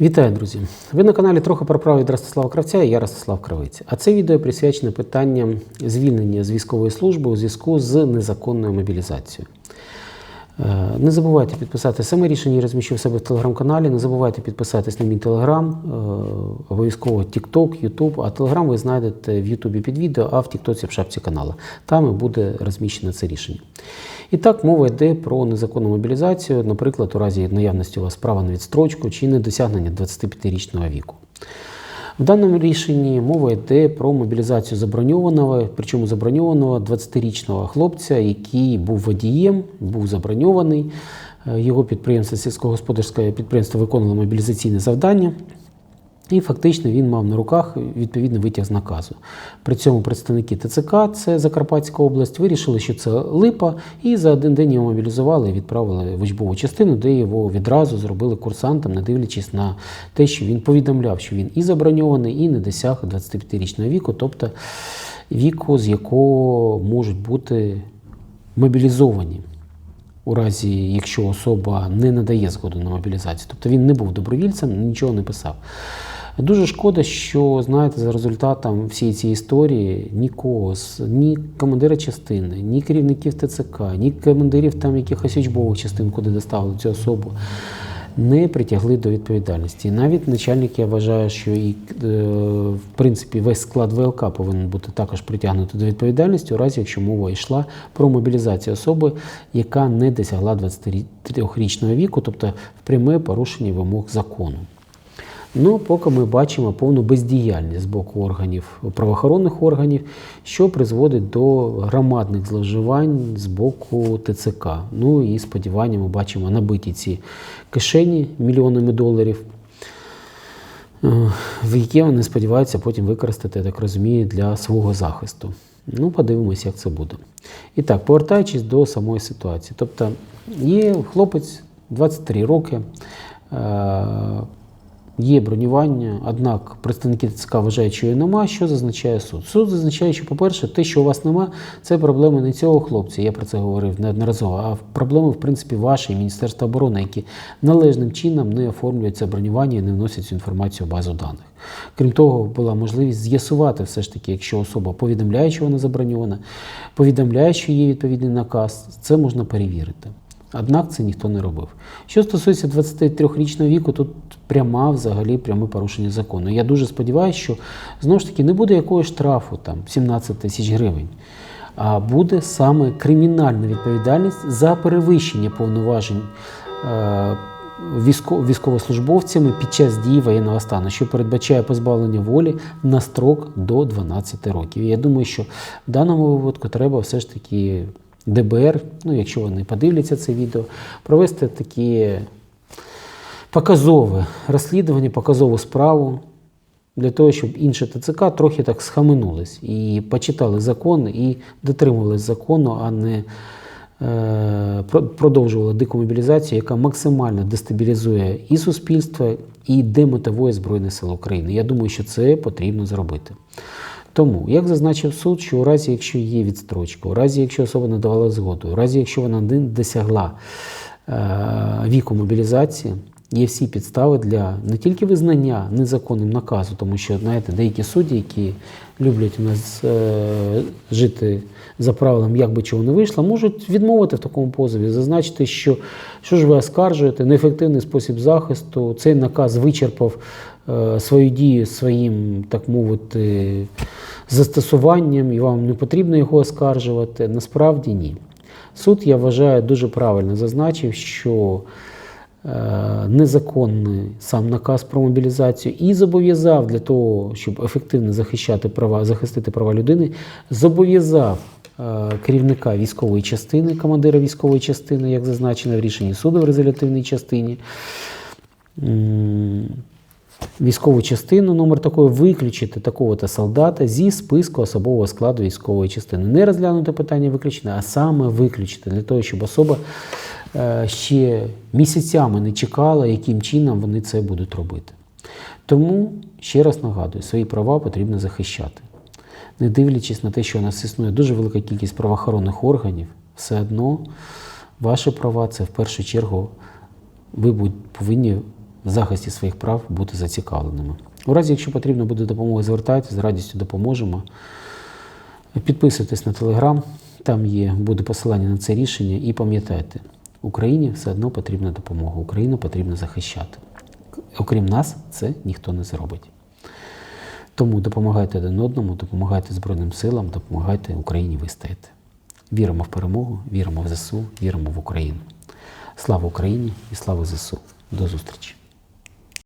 Вітаю, друзі! Ви на каналі трохи про право від Ростислава Кравця і я Ростислав Кравець. А це відео присвячене питанням звільнення з військової служби у зв'язку з незаконною мобілізацією. Е, Не забувайте підписати саме рішення, я розміщу себе в телеграм-каналі. Не забувайте підписатись на мій телеграм, е, обов'язково TikTok, YouTube, а телеграм ви знайдете в Ютубі під відео, а в Тіктоці в шапці каналу. Там і буде розміщено це рішення. І так мова йде про незаконну мобілізацію, наприклад, у разі наявності у вас права на відстрочку чи недосягнення 25-річного віку. В даному рішенні мова йде про мобілізацію заброньованого, причому заброньованого 20-річного хлопця, який був водієм, був заброньований. Е, Його підприємство, сільськогосподарське підприємство виконувало мобілізаційне завдання. І фактично він мав на руках відповідний витяг з наказу. При цьому представники ТЦК, це Закарпатська область, вирішили, що це липа, і за один день його мобілізували і відправили в учбову частину, де його відразу зробили курсантом, не дивлячись на те, що він повідомляв, що він і заброньований, і не досяг 25-річного віку, тобто віку, з якого можуть бути мобілізовані. У разі, якщо особа не надає згоду на мобілізацію, тобто він не був добровільцем, нічого не писав. Дуже шкода, що знаєте, за результатом всієї цієї історії нікого ні командира частини, ні керівників ТЦК, ні командирів там якихось учбових частин, куди доставили цю особу, не притягли до відповідальності. Навіть начальник, я вважаю, що і е, в принципі весь склад ВЛК повинен бути також притягнутий до відповідальності, у разі якщо мова йшла про мобілізацію особи, яка не досягла 23-річного віку, тобто в пряме порушення вимог закону. Ну, поки ми бачимо повну бездіяльність з боку органів правоохоронних органів, що призводить до громадних зловживань з боку ТЦК. Ну і сподівання, ми бачимо набиті ці кишені мільйонами доларів, е, в які вони сподіваються потім використати, я так розумію, для свого захисту. Ну, подивимось, як це буде. І так, повертаючись до самої ситуації. Тобто, є хлопець 23 роки. Є бронювання, однак представники ТЦК вважають, що її нема. Що зазначає суд? Суд зазначає, що, по-перше, те, що у вас нема, це проблема не цього хлопця. Я про це говорив неодноразово, а проблеми, в принципі, ваші Міністерства оборони, які належним чином не оформлюють це бронювання і не вносять цю інформацію в базу даних. Крім того, була можливість з'ясувати все ж таки, якщо особа повідомляє, що вона заброньована, повідомляє, що є відповідний наказ, це можна перевірити. Однак це ніхто не робив. Що стосується 23-річного віку, тут пряма взагалі пряме порушення закону. Я дуже сподіваюся, що знову ж таки не буде якогось штрафу там 17 тисяч гривень, а буде саме кримінальна відповідальність за перевищення повноважень. е, Військовослужбовцями під час дії воєнного стану, що передбачає позбавлення волі на строк до 12 років. І я думаю, що в даному випадку треба все ж таки ДБР, ну якщо вони подивляться це відео, провести такі показове розслідування, показову справу для того, щоб інші ТЦК трохи так схаменулись і почитали закон і дотримувались закону, а не е, про- продовжували дику мобілізацію, яка максимально дестабілізує і суспільство, і демотивує Збройні Сили України. Я думаю, що це потрібно зробити. Тому, як зазначив суд, що у разі, якщо є відстрочка, у разі, якщо особа надавала згоду, у разі, якщо вона не досягла е, віку мобілізації, є всі підстави для не тільки визнання незаконним наказу, тому що знаєте, деякі судді, які люблять у нас е, жити за правилом, як би чого не вийшло, можуть відмовити в такому позові, зазначити, що що ж ви оскаржуєте, неефективний спосіб захисту, цей наказ вичерпав е, свою дію своїм, так мовити, застосуванням, і вам не потрібно його оскаржувати. Насправді ні. Суд, я вважаю, дуже правильно зазначив, що незаконний сам наказ про мобілізацію і зобов'язав для того, щоб ефективно захищати права, захистити права людини, зобов'язав е, керівника військової частини, командира військової частини, як зазначено в рішенні суду в резолютивній частині. Військову частину номер такої виключити такого-то солдата зі списку особового складу військової частини. Не розглянути питання виключення, а саме виключити для того, щоб особа е, ще місяцями не чекала, яким чином вони це будуть робити. Тому ще раз нагадую, свої права потрібно захищати. Не дивлячись на те, що у нас існує дуже велика кількість правоохоронних органів, все одно ваші права це в першу чергу ви повинні в захисті своїх прав бути зацікавленими. У разі, якщо потрібно буде допомога, звертайтеся, з радістю допоможемо. Підписуйтесь на телеграм, там є, буде посилання на це рішення. І пам'ятайте, Україні все одно потрібна допомога, Україну потрібно захищати. Окрім нас, це ніхто не зробить. Тому допомагайте один одному, допомагайте Збройним силам, допомагайте Україні вистояти. Віримо в перемогу, віримо в ЗСУ, віримо в Україну. Слава Україні і слава ЗСУ. До зустрічі!